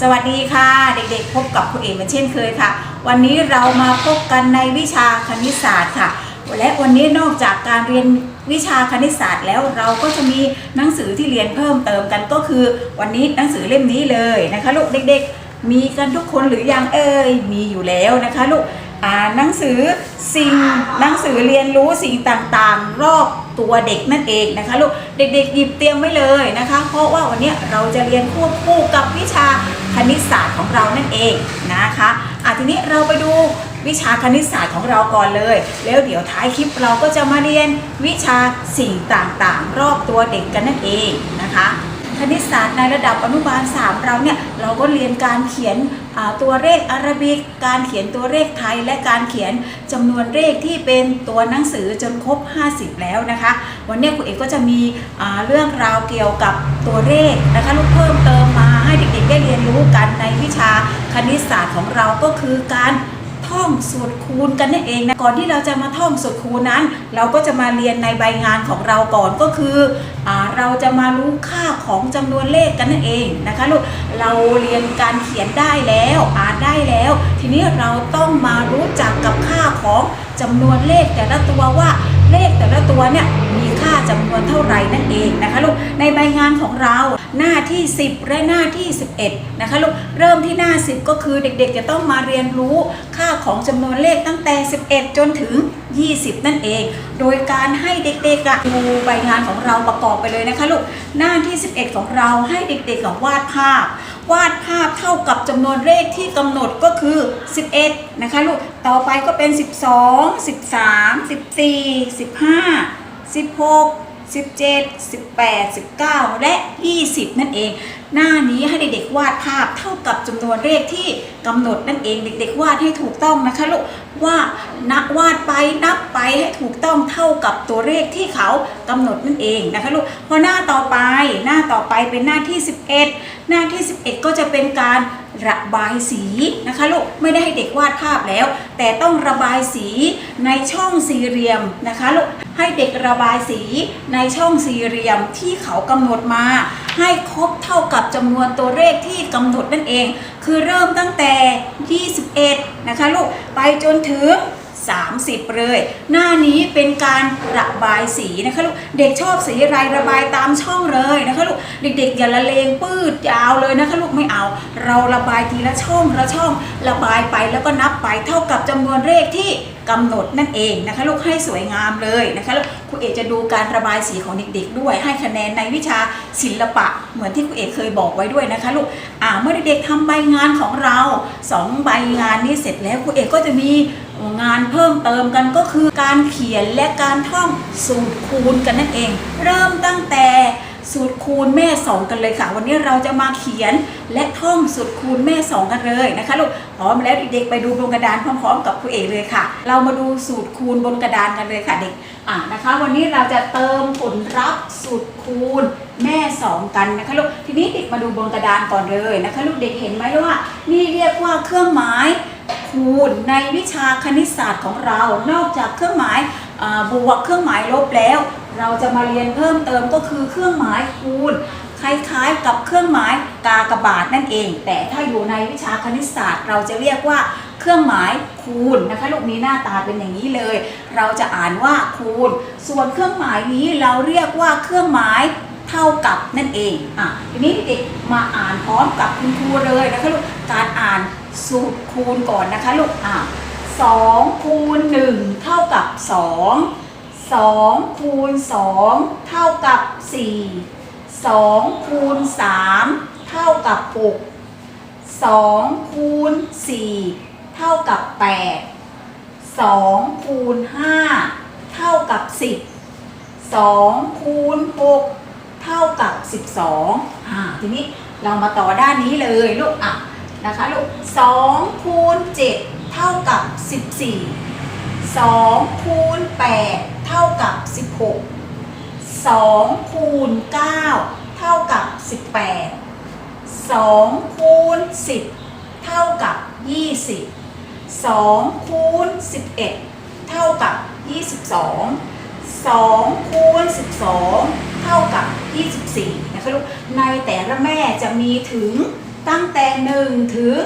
สวัสดีค่ะ เด็กๆ พบกับครูเอกมือนเช่นเคยค่ะ วันนี้เรามาพบกันในวิชาคณิตศาสตร์ค่ะ และวันนี้นอกจากการเรียนวิชาคณิตศาสตร์แล้วเราก็จะมีหนังสือที่เรียนเพิ่มเติมกันก็คือ วันนี้หนังสือเล่มนี้เลยนะคะลูกเด็กๆ มีกันทุกคนหรือยังเอ่ยมีอยู่แล้วนะคะลูกอ่านหนังสือสิ่งหนังสือเรียนรู้สิ่งต่างๆ รอบตัวเด็กนั่นเองนะคะลูกเด็กๆหยิบเตรียมไว้เลยนะคะ เพราะว่าวันนี้เราจะเรียนควบคู่กับวิชา คณิตศาสตร์ของเรานั่นเองนะคะอะทีนี้เราไปดูวิชาคณิตศาสตร์ของเราก่อนเลย แล้วเดี๋ยวท้ายคลิปเราก็จะมาเรียนวิชาสิ่งต่างๆ รอบตัวเด็กกันนั่นเองนะคะคณิตศาสตร์ในระดับอนุบาล 3 เราเนี่ยเราก็เรียนการเขียนตัวเลขอารบิก การเขียนตัวเลขไทย และการเขียนจำนวนเลขที่เป็นตัวหนังสือจนครบ 50 แล้วนะคะ วันนี้ครูเอกก็จะมีเรื่องราวเกี่ยวกับตัวเลขนะคะลูกเพิ่มเติมมา ให้เด็กๆได้เรียนรู้กันในวิชาคณิตศาสตร์ของเราก็คือการท่องสูตรคูณกันนั่นเองนะก่อนที่เราจะมาท่องสูตรคูณนั้น เราก็จะมาเรียนในใบงานของเราก่อนก็คืออเราจะมารู้ค่าของจำนวนเลขกันนั่นเองนะคะลูกเราเรียนการเขียนได้แล้วอ่านได้แล้ว ทีนี้เราต้องมารู้จักกับค่าของจำนวนเลขแต่ละตัวว่าเลขแต่ละ ตัวเนี่ยมีค่าจำนวนเท่าไหร่นั่นเองนะคะลูกในใบงานของเราหน้าที่ 10 และหน้าที่ 11นะคะลูกเริ่มที่หน้า 10 ก็คือเด็กๆ จะต้องมาเรียนรู้ค่าของจำนวนเลขตั้งแต่ 11 จนถึง 20 นั่นเอง โดยการให้เด็กๆดูใบงานของเราประกอบไปเลยนะคะลูกหน้าที่ 11 ของเราให้เด็กๆวาดภาพ วาดภาพเท่ากับจำนวนเลขที่กำหนดก็คือ 11 นะคะลูกต่อไปก็เป็น 12 13 14 15 16 17 18 19 และ 20 นั่นเอง หน้านี้ให้เด็กๆวาดภาพเท่ากับจำนวนเลขที่กำหนดนั่นเองเด็กๆวาดให้ถูกต้องนะคะลูกว่านับวาดไปนับไปให้ถูกต้องเท่ากับตัวเลขที่เขากำหนดนั่นเองนะคะลูกพอหน้าต่อไปหน้าต่อไปเป็นหน้าที่ 11 หน้าที่ 11 ก็จะเป็นการ ระบายสีนะคะลูกไม่ได้ให้เด็กวาดภาพแล้ว แต่ต้องระบายสีในช่องสี่เหลี่ยมนะคะลูกให้เด็กระบายสีในช่องสี่เหลี่ยมที่เขากำหนดมา ให้ครบเท่ากับจำนวนตัวเลขที่กำหนดนั่นเอง คือเริ่มตั้งแต่ 21 นะคะลูกไปจนถึง 30 เลย หน้านี้เป็นการระบายสีนะคะลูกเด็กชอบสีอะไรระบายตามช่องเลยนะคะลูกเด็กๆอย่าละเลงปืดยาวเลยนะคะลูกไม่เอา เราระบายทีละช่องละช่องระบายไปแล้วก็นับไปเท่ากับจำนวนเลขที่กำหนดนั่นเองนะคะลูกให้สวยงามเลยนะคะลูกครูเอกจะดูการระบายสีของเด็กๆ ด้วย ให้คะแนนในวิชาศิลปะ เหมือนที่ครูเอกเคยบอกไว้ด้วยนะคะลูกอ่าเมื่อเด็กๆทำใบงานของเราสองใบงานนี้เสร็จแล้วครูเอกก็จะมี งานเพิ่มเติมกันก็คือการเขียนและการท่องสูตรคูณกันนั่นเอง เริ่มตั้งแต่สูตรคูณแม่สองกันเลยค่ะ วันนี้เราจะมาเขียนและท่องสูตรคูณแม่สองกันเลยนะคะลูกพร้อมแล้วเด็กๆไปดูบนกระดานพร้อมๆ กับครูเอกเลยค่ะ เรามาดูสูตรคูณบนกระดานกันเลยค่ะเด็กอ่านะคะ วันนี้เราจะเติมผลลัพธ์สูตรคูณแม่สองกันนะคะลูกทีนี้เด็กมาดูบนกระดานก่อนเลยนะคะ ลูกเด็กเห็นไหมว่านี่เรียกว่าเครื่องหมาย คูณในวิชาคณิตศาสตร์ของเรา นอกจากเครื่องหมายบวกเครื่องหมายลบแล้ว เราจะมาเรียนเพิ่มเติมก็คือเครื่องหมายคูณคล้ายๆกับเครื่องหมายกากบาทนั่นเอง แต่ถ้าอยู่ในวิชาคณิตศาสตร์ เราจะเรียกว่าเครื่องหมายคูณนะคะลูกมีหน้าตาเป็นอย่างนี้เลย เราจะอ่านว่าคูณ ส่วนเครื่องหมายนี้เราเรียกว่าเครื่องหมายเท่ากับนั่นเองอะทีนี้เด็กมาอ่านพร้อมกับคุณครูเลยนะคะลูกการอ่าน สูตรคูณก่อนนะคะลูกอะสองคูณหนึ่งเท่ากับสองสองคูณสองเท่ากับสี่สองคูณสามเท่ากับหกสองคูณสี่เท่ากับแปดสองคูณห้าเท่ากับสิบสองคูณหกเท่ากับสิบสองอ่าทีนี้เรามาต่อด้านนี้เลยลูกอะ นะคะลูกสองคูณเจ็ดเท่ากับสิบสี่สองคูณแปดเท่ากับสิบหกสองคูณเก้าเท่ากับสิบแปดสองคูณสิบเท่ากับยี่สิบสองคูณสิบเอ็ดเท่ากับยี่สิบสองสองคูณสิบสองเท่ากับยี่สิบสี่นะคะลูกในแต่ละแม่จะมีถึง ตั้งแต่ 1 ถึง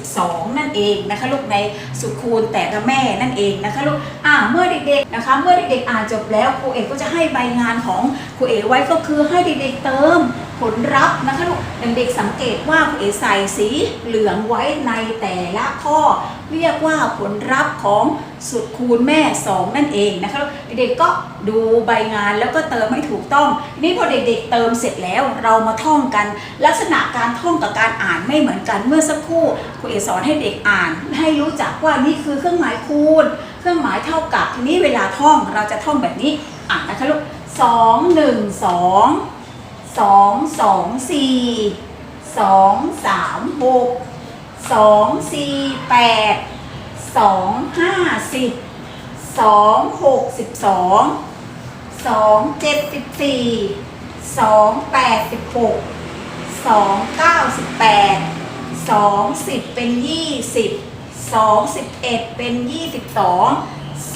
12 นั่นเองนะคะลูกในสุคูณแต่ละแม่นั่นเองนะคะลูกอ่าเมื่อเด็กๆนะคะ เมื่อเด็กๆอ่านจบแล้วครูเอกก็จะให้ใบงานของครูเอกไว้ก็คือให้เด็กๆเติมผลลัพธ์นะคะลูก เด็กๆสังเกตว่าครูเอใส่สีเหลืองไว้ในแต่ละข้อ เรียกว่าผลลัพธ์ของสุดคูณแม่ 2 นั่นเองนะคะเด็กๆก็ดูใบงานแล้วก็เติมให้ถูกต้อง นี่พอเด็กๆเติมเสร็จแล้วเรามาท่องกัน ลักษณะการท่องกับการอ่านไม่เหมือนกันเมื่อสักครู่ครูเอสอนให้เด็กอ่าน ให้รู้จักว่านี่คือเครื่องหมายคูณ เครื่องหมายเท่ากับทีนี้เวลาท่องเราจะท่องแบบนี้อ่านนะคะลูกสองหนึ่งสอง สองสองสี่สองสามหกสองสี่แปดสองห้าสิบสองหกสิบสองสองเจ็ดสิบสี่สองแปดสิบหกสองเก้าสิบแปดสองสิบเป็นยี่สิบสองสิบเอ็ดเป็นยี่สิบสอง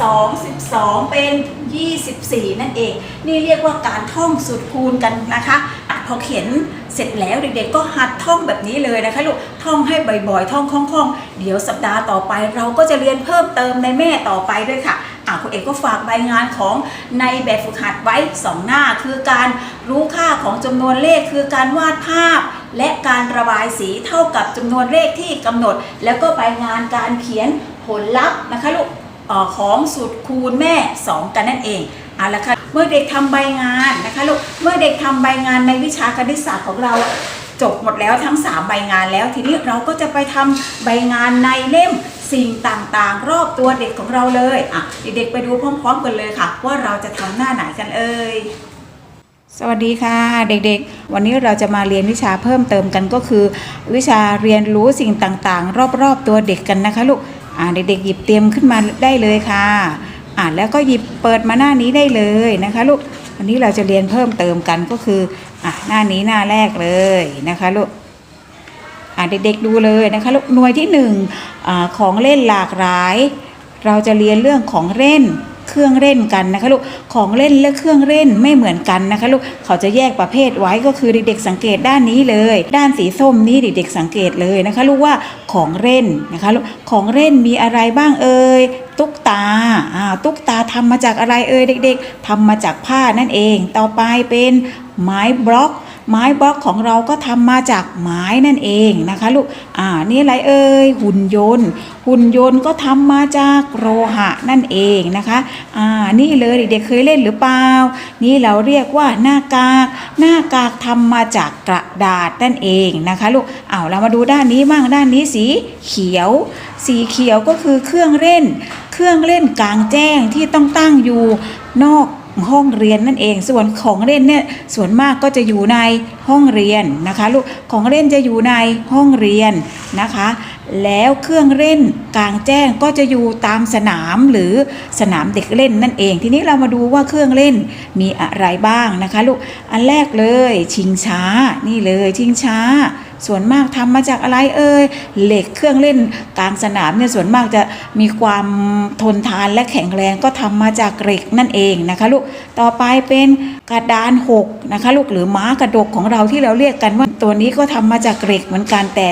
สองสิบสองเป็น ยี่สิบสี่นั่นเอง นี่เรียกว่าการท่องสูตรคูณกันนะคะอะพอเขียนเสร็จแล้วเด็กๆ ก็หัดท่องแบบนี้เลยนะคะลูกท่องให้บ่อยๆ ท่องคล่องๆ เดี๋ยวสัปดาห์ต่อไป เราก็จะเรียนเพิ่มเติมในแม่ต่อไปด้วยค่ะอะคุณเอกก็ฝากใบงานของในแบบฝึกหัดไว้ 2 หน้า คือการรู้ค่าของจำนวนเลขคือการวาดภาพ และการระบายสีเท่ากับจำนวนเลขที่กำหนด แล้วก็ใบงานการเขียนผลลัพธ์นะคะลูก ของสูตรคูณแม่ 2 กันนั่นเองเอาละค่ะเมื่อเด็กทำใบงานนะคะลูกเมื่อเด็กทำใบงานในวิชาคณิตศาสตร์ของเราจบหมดแล้วทั้ง 3 ใบงานแล้ว ทีนี้เราก็จะไปทำใบงานในเล่มสิ่งต่างๆ รอบตัวเด็กของเราเลยอะเด็กๆไปดูพร้อมๆกันเลยค่ะ ว่าเราจะทำหน้าไหนกันเอ่ยสวัสดีค่ะเด็กๆ วันนี้เราจะมาเรียนวิชาเพิ่มเติมกันก็คือ วิชาเรียนรู้สิ่งต่างๆ รอบๆตัวเด็กกันนะคะลูก เด็กๆหยิบเตรียมขึ้นมาได้เลยค่ะอ่านแล้วก็หยิบเปิดมาหน้านี้ได้เลยนะคะลูกวันนี้เราจะเรียนเพิ่มเติมกันก็คืออะหน้านี้หน้าแรกเลยนะคะลูกอ่าเด็กๆดูเลยนะคะลูกหน่วยที่หนึ่งอาของเล่นหลากหลาย เราจะเรียนเรื่องของเล่น เครื่องเล่นกันนะคะลูกของเล่นและเครื่องเล่นไม่เหมือนกันนะคะลูกเขาจะแยกประเภทไว้ก็คือเด็กๆสังเกตด้านนี้เลย ด้านสีส้มนี้เด็กๆสังเกตเลยนะคะลูกว่าของเล่นนะคะลูกของเล่นมีอะไรบ้างเอ่ยตุ๊กตาอ่าตุ๊กตาทำมาจากอะไรเอ่ยเด็ก ๆทำมาจากผ้านั่นเอง ต่อไปเป็นไม้บล็อก ไม้บล็อกของเราก็ทำมาจากไม้นั่นเองนะคะลูกอ่านี่อะไรเอ่ยหุ่นยนต์ หุ่นยนต์ก็ทำมาจากโลหะนั่นเองนะคะอ่านี่เลยเด็กๆเคยเล่นหรือเปล่า นี่เราเรียกว่าหน้ากาก หน้ากากทำมาจากกระดาษนั่นเองนะคะลูกอ้าวเรามาดูด้านนี้บ้างด้านนี้สีเขียว สีเขียวก็คือเครื่องเล่น เครื่องเล่นกลางแจ้งที่ต้องตั้งอยู่นอก ห้องเรียนนั่นเอง ส่วนของเล่นเนี่ยส่วนมากก็จะอยู่ในห้องเรียนนะคะลูกของเล่นจะอยู่ในห้องเรียนนะคะ แล้วเครื่องเล่นกลางแจ้งก็จะอยู่ตามสนามหรือสนามเด็กเล่นนั่นเอง ทีนี้เรามาดูว่าเครื่องเล่นมีอะไรบ้างนะคะลูกอันแรกเลย ชิงช้านี่เลยชิงช้า ส่วนมากทำมาจากอะไรเอ่ยเหล็กเครื่องเล่นกลางสนามเนี่ยส่วนมากจะมีความทนทานและแข็งแรงก็ทำมาจากเหล็กนั่นเองนะคะลูกต่อไปเป็นกระดานหกนะคะลูกหรือม้ากระดกของเราที่เราเรียกกันว่าตัวนี้ก็ทำมาจากเหล็กเหมือนกันแต่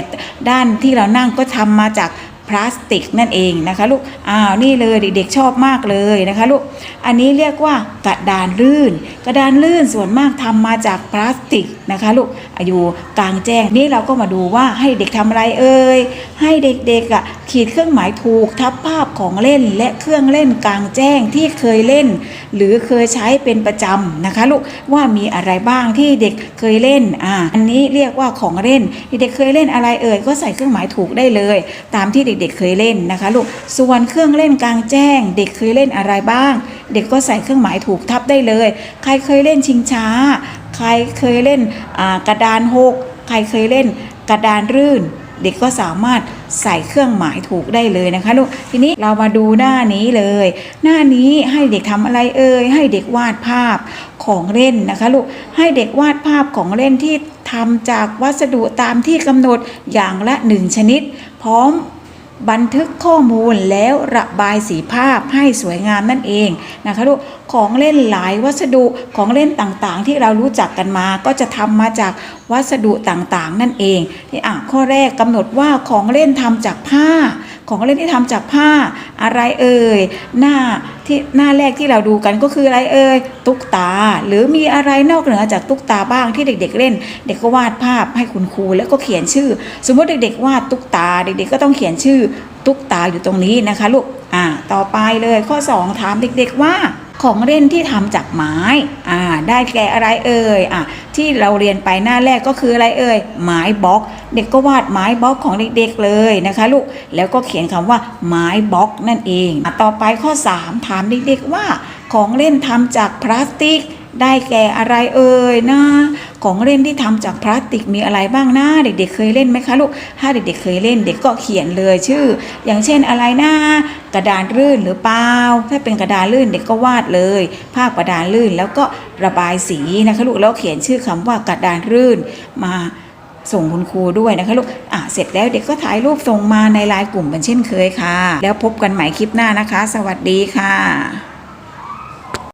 ด้านที่เรานั่งก็ทำมาจาก พลาสติกนั่นเองนะคะลูกอ้าวนี่เลยเด็กๆชอบมากเลยนะคะลูกอันนี้เรียกว่ากระดานลื่น กระดานลื่นส่วนมากทำมาจากพลาสติกนะคะลูกอยู่กลางแจ้งนี่เราก็มาดูว่าให้เด็กทำอะไรเอ่ยให้เด็กๆอะขีดเครื่องหมายถูกทับภาพของเล่นและเครื่องเล่นกลางแจ้งที่เคยเล่น หรือเคยใช้เป็นประจำนะคะลูกว่ามีอะไรบ้างที่เด็กเคยเล่นอ่าอันนี้เรียกว่าของเล่นเด็กเคยเล่นอะไรเอ่ยก็ใส่เครื่องหมายถูกได้เลย ตามที่เด็กๆเคยเล่นนะคะลูกส่วนเครื่องเล่นกลางแจ้ง เด็กเคยเล่นอะไรบ้าง เด็กก็ใส่เครื่องหมายถูกทับได้เลย ใครเคยเล่นชิงช้า ใครเคยเล่นกระดานหกใครเคยเล่นกระดานรื่น เด็กก็สามารถใส่เครื่องหมายถูกได้เลยนะคะลูกทีนี้เรามาดูหน้านี้เลย หน้านี้ให้เด็กทำอะไรเอ่ยให้เด็กวาดภาพของเล่นนะคะลูกให้เด็กวาดภาพของเล่นที่ทำจากวัสดุตามที่กำหนดอย่างละหนึ่งชนิด พร้อม บันทึกข้อมูลแล้วระบายสีภาพให้สวยงามนั่นเองนะคะลูกของเล่นหลายวัสดุของเล่นต่างๆ ที่เรารู้จักกันมาก็จะทำมาจากวัสดุต่างๆ นั่นเองที่อะข้อแรกกำหนดว่าของเล่นทำจากผ้า ของเล่นที่ทำจากผ้าอะไรเอ่ยหน้าที่หน้าแรกที่เราดูกันก็คืออะไรเอ่ยตุ๊กตา หรือมีอะไรนอกเหนือจากตุ๊กตาบ้างที่เด็ก ๆ เล่น เด็กก็วาดภาพให้คุณครูแล้วก็เขียนชื่อ สมมติเด็ก ๆ วาดตุ๊กตาเด็ก ๆ ก็ต้องเขียนชื่อตุ๊กตาอยู่ตรงนี้นะคะลูกอ่าต่อไปเลยข้อ 2 ถามเด็ก ๆ ว่า ของเล่นที่ทำจากไม้อ่าได้แก่อะไรเอ่ยอะที่เราเรียนไปหน้าแรกก็คืออะไรเอ่ยไม้บล็อก เด็กก็วาดไม้บล็อกของเด็กๆเลยนะคะลูกแล้วก็เขียนคำว่าไม้บล็อกนั่นเองอต่อไปข้อ 3 ถามเด็กๆว่า ของเล่นทำจากพลาสติก ได้แก่อะไรเอ่ยนะของเล่นที่ทำจากพลาสติกมีอะไรบ้างนะเด็กๆ เคยเล่นไหมคะลูกถ้าเด็กๆเคยเล่นเด็กก็เขียนเลยชื่อ อย่างเช่นอะไรนะกระดานลื่นหรือเปล่าถ้าเป็นกระดานลื่นเด็กก็วาดเลยภาพกระดานลื่นแล้วก็ระบายสีนะคะลูกแล้วเขียนชื่อคำว่ากระดานลื่นมาส่งคุณครูด้วยนะคะลูก อะ เสร็จแล้วเด็กก็ถ่ายรูปส่งมาในไลน์กลุ่มเป็นเช่นเคยค่ะ แล้วพบกันใหม่คลิปหน้านะคะ สวัสดีค่ะ